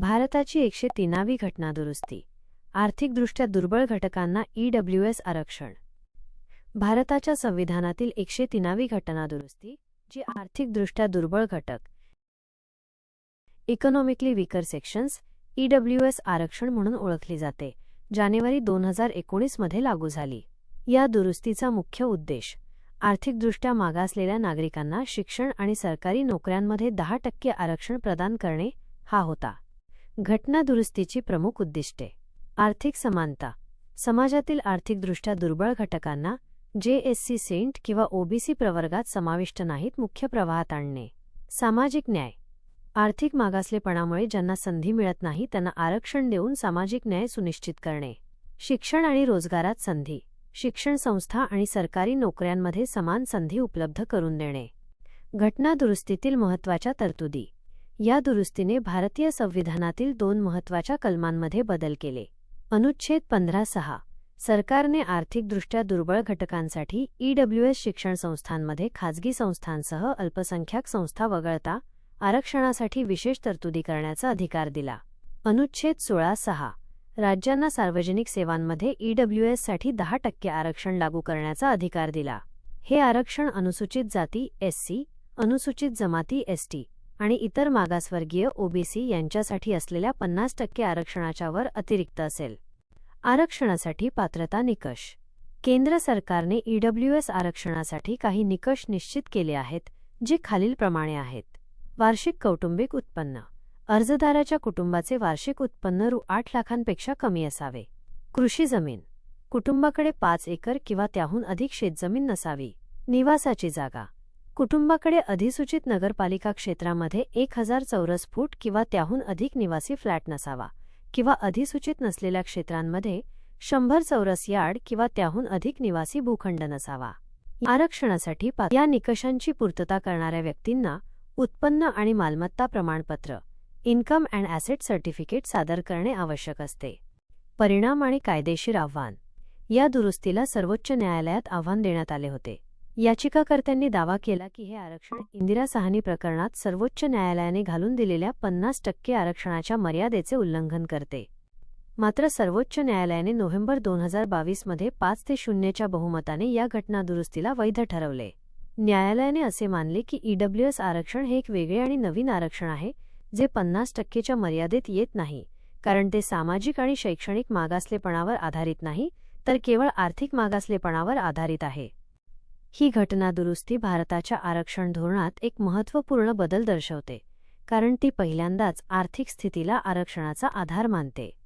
भारताची एकशे तीनावी घटनादुरुस्ती आर्थिकदृष्ट्या दुर्बळ घटकांना ईडब्ल्यूएस आरक्षण. भारताच्या संविधानातील एकशे तीनावी घटनादुरुस्ती जी आर्थिकदृष्ट्या दुर्बळ घटक. इकॉनॉमिकली वीकर सेक्शन्स ईडब्ल्यूएस आरक्षण म्हणून ओळखली जाते जानेवारी दोन हजार एकोणीसमध्ये लागू झाली. या दुरुस्तीचा मुख्य उद्देश आर्थिकदृष्ट्या मागासलेल्या नागरिकांना शिक्षण आणि सरकारी नोकऱ्यांमध्ये दहा टक्के आरक्षण प्रदान करणे हा होता. घटना दुरुस्तीची प्रमुख उद्दिष्टे. आर्थिक समानता. समाजातील आर्थिकदृष्ट्या दुर्बळ घटकांना जेएससी सेंट किंवा ओबीसी प्रवर्गात समाविष्ट नाहीत मुख्य प्रवाहात आणणे. सामाजिक न्याय. आर्थिक मागासलेपणामुळे ज्यांना संधी मिळत नाही त्यांना आरक्षण देऊन सामाजिक न्याय सुनिश्चित करणे. शिक्षण आणि रोजगारात संधी. शिक्षण संस्था आणि सरकारी नोकऱ्यांमध्ये समान संधी उपलब्ध करून देणे. घटना दुरुस्तीतील महत्त्वाच्या तरतुदी. या दुरुस्तीने भारतीय संविधानातील दोन महत्त्वाच्या कलमांमध्ये बदल केले. अनुच्छेद पंधरा सहा. सरकारने आर्थिकदृष्ट्या दुर्बळ घटकांसाठी ईडब्ल्यूएस शिक्षण संस्थांमध्ये खाजगी संस्थांसह अल्पसंख्याक संस्था वगळता आरक्षणासाठी विशेष तरतुदी करण्याचा अधिकार दिला. अनुच्छेद सोळा सहा. राज्यांना सार्वजनिक सेवांमध्ये ईडब्ल्यूएससाठी दहा टक्के आरक्षण लागू करण्याचा अधिकार दिला. हे आरक्षण अनुसूचित जाती एससी अनुसूचित जमाती एसटी आणि इतर मागासवर्गीय ओबीसी यांच्यासाठी असलेल्या पन्नास टक्के आरक्षणाच्या वर अतिरिक्त असेल. आरक्षणासाठी पात्रता निकष. केंद्र सरकारने ईडब्ल्यूएस आरक्षणासाठी काही निकष निश्चित केले आहेत जे खालीलप्रमाणे आहेत. वार्षिक कौटुंबिक उत्पन्न. अर्जदाराच्या कुटुंबाचे वार्षिक उत्पन्न रु. आठ लाखांपेक्षा कमी असावे. कृषी जमीन. कुटुंबाकडे पाच एकर किंवा त्याहून अधिक शेतजमीन नसावी. निवासाची जागा. कुटुंबाकडे अधिसूचित नगरपालिका क्षेत्रामध्ये एक हजार चौरस फूट किंवा त्याहून अधिक निवासी फ्लॅट नसावा किंवा अधिसूचित नसलेल्या क्षेत्रांमध्ये शंभर चौरस यार्ड किंवा त्याहून अधिक निवासी भूखंड नसावा. आरक्षणासाठी या निकषांची पूर्तता करणाऱ्या व्यक्तींना उत्पन्न आणि मालमत्ता प्रमाणपत्र इन्कम अँड ॲसेट सर्टिफिकेट सादर करणे आवश्यक असते. परिणाम आणि कायदेशीर आव्हान. या दुरुस्तीला सर्वोच्च न्यायालयात आव्हान देण्यात आले होते. याचिकाकर्त्यांनी दावा केला की हे आरक्षण इंदिरा साहनी प्रकरणात सर्वोच्च न्यायालयाने घालून दिलेल्या पन्नास टक्के आरक्षणाच्या मर्यादेचे उल्लंघन करते. मात्र सर्वोच्च न्यायालयाने नोव्हेंबर दोन हजार बावीसमध्ये पाच ते शून्यच्या बहुमताने या घटना दुरुस्तीला वैध ठरवले. न्यायालयाने असे मानले की ईडब्ल्यूएस आरक्षण हे एक वेगळे आणि नवीन आरक्षण आहे जे पन्नास टक्केच्या मर्यादेत येत नाही कारण ते सामाजिक आणि शैक्षणिक मागासलेपणावर आधारित नाही तर केवळ आर्थिक मागासलेपणावर आधारित आहे. ही घटना दुरुस्ती भारताच्या आरक्षण धोरणात एक महत्त्वपूर्ण बदल दर्शवते कारण ती पहिल्यांदाच आर्थिक स्थितीला आरक्षणाचा आधार मानते.